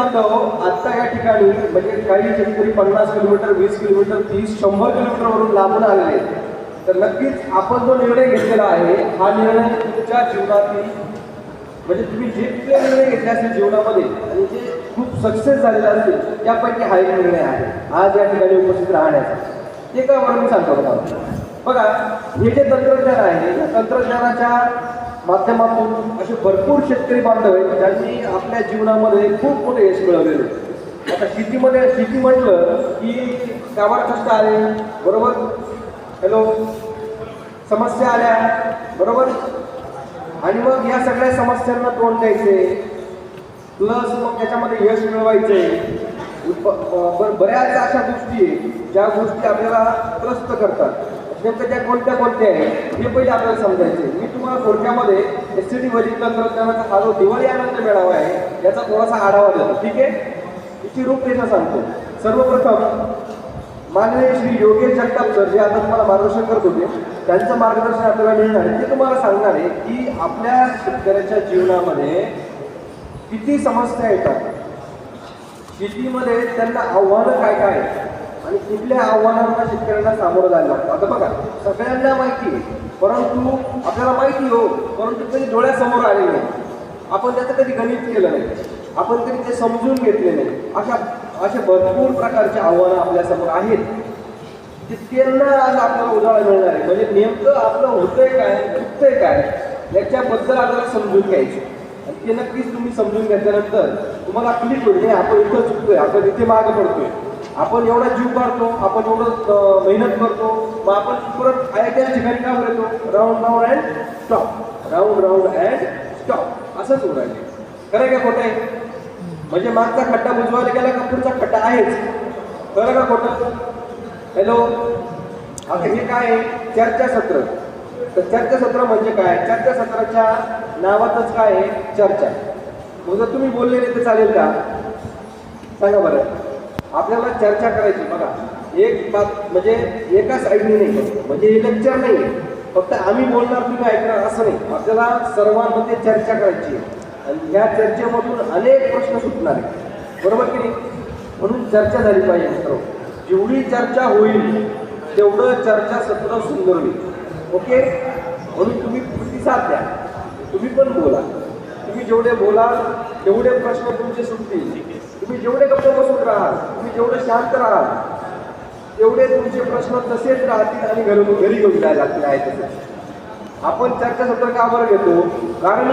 बांधव हो. आता या ठिकाणी म्हणजे काही शेतकरी पन्नास किलोमीटर वीस किलोमीटर तीस शंभर किलोमीटरवरून लांबून आलेले आहेत. तर नक्कीच आपण जो निर्णय घेतलेला आहे हा निर्णय तुमच्या जीवनातील म्हणजे तुम्ही जे कुठले निर्णय घेतले असतील जीवनामध्ये आणि जे खूप सक्सेस झालेलं असतील त्यापैकी हा एक निर्णय आहे. आज या ठिकाणी उपस्थित राहण्याचा. ते का बरं मी सांगतो बघा हे जे तंत्रज्ञान आहे या तंत्रज्ञानाच्या माध्यमातून असे भरपूर शेतकरी बांधव आहेत ज्यांनी आपल्या जीवनामध्ये खूप मोठे यश मिळवलेले आता शेतीमध्ये शेती म्हटलं की गावात कष्ट आले बरोबर? हॅलो? समस्या आल्या बरोबर? आणि मग या सगळ्या समस्यांना तोंड द्यायचे प्लस मग त्याच्यामध्ये यश मिळवायचे. बऱ्याच अशा गोष्टी आहेत ज्या गोष्टी आपल्याला त्रस्त करतात. नेमकं त्या कोणत्या कोणत्या आहेत हे पहिले आपल्याला समजायचे. मी तुम्हाला थोडक्यामध्ये एस टी डी वरील तंत्रज्ञानाचा हा जो दिवाळी आनंद मेळावा आहे याचा थोडासा आढावा देतो. ठीक आहे? तिची रूपरेषा सांगतो. सर्वप्रथम माननीय श्री योगेश जगताप सर जे आता तुम्हाला मार्गदर्शन करत होते त्यांचं मार्गदर्शन आपल्याला मिळणार आहे. ते तुम्हाला सांगणार आहे की आपल्या शेतकऱ्याच्या जीवनामध्ये किती समस्या येतात. शेतीमध्ये त्यांना आव्हानं काय काय आहेत? आणि कुठल्या आव्हानांना शेतकऱ्यांना सामोरं जायला लागतं? आता बघा सगळ्यांना माहिती आहे परंतु आपल्याला माहिती हो परंतु कधी डोळ्यासमोर आले नाही. आपण त्याचं कधी गणित केलं नाही. आपण कधी ते समजून घेतले नाही. अशा असे भरपूर प्रकारचे आव्हानं आपल्यासमोर आहेत. ते त्यांना आज आपल्याला उजाळा मिळणार आहे. म्हणजे नेमकं आपलं होतंय काय चुकतंय काय याच्याबद्दल आपल्याला समजून घ्यायचं ते नक्कीच तुम्ही समजून घेतल्यानंतर तुम्हाला क्लिक होईल आपण इथं चुकतोय आपण इथे मागं पडतोय. आपण एवढा जीव काढतो आपण एवढं मेहनत करतो मग आपण परत आयत्या ठिकाणी काम करतो. Round round and stop round round and stop असंच उडायचं आहे. खरं आहे का खोटं आहे? म्हणजे मागचा खड्डा बुजवायला गेला का पुढचा खड्डा आहेच? खरं का खोटं? हॅलो आता हे काय आहे? चर्चासत्र तर चर्चासत्र म्हणजे काय? चर्चासत्राच्या नावातच काय आहे? चर्चा. मग जर तुम्ही बोलले नाही तर चालेल का? सांगा बरं. आपल्याला चर्चा करायची बघा. एक बात म्हणजे एका साईडने नाही म्हणजे हे लेक्चर नाही फक्त आम्ही बोलणार तुम्ही ऐकणार असं नाही. आपल्याला सर्वांमध्ये चर्चा करायची आहे. आणि ह्या चर्चेमधून अनेक प्रश्न सुटणार आहेत. बरोबर की नाही? म्हणून चर्चा झाली पाहिजे मित्र जेवढी चर्चा होईल तेवढं चर्चा सत्र सुंदर होईल. ओके? म्हणून तुम्ही प्रतिसाद द्या. तुम्ही पण बोला. तुम्ही जेवढे बोलाल तेवढे प्रश्न तुमचे सुटतील. तुम्ही जेवढे तुम्ही जेवढं शांत राहाल? तेवढे तुमचे प्रश्न तसेच राहतील आणि घरी घरी घेऊन जायला लागतील आहे तसे. आपण चर्चासत्र का बरं घेतो? कारण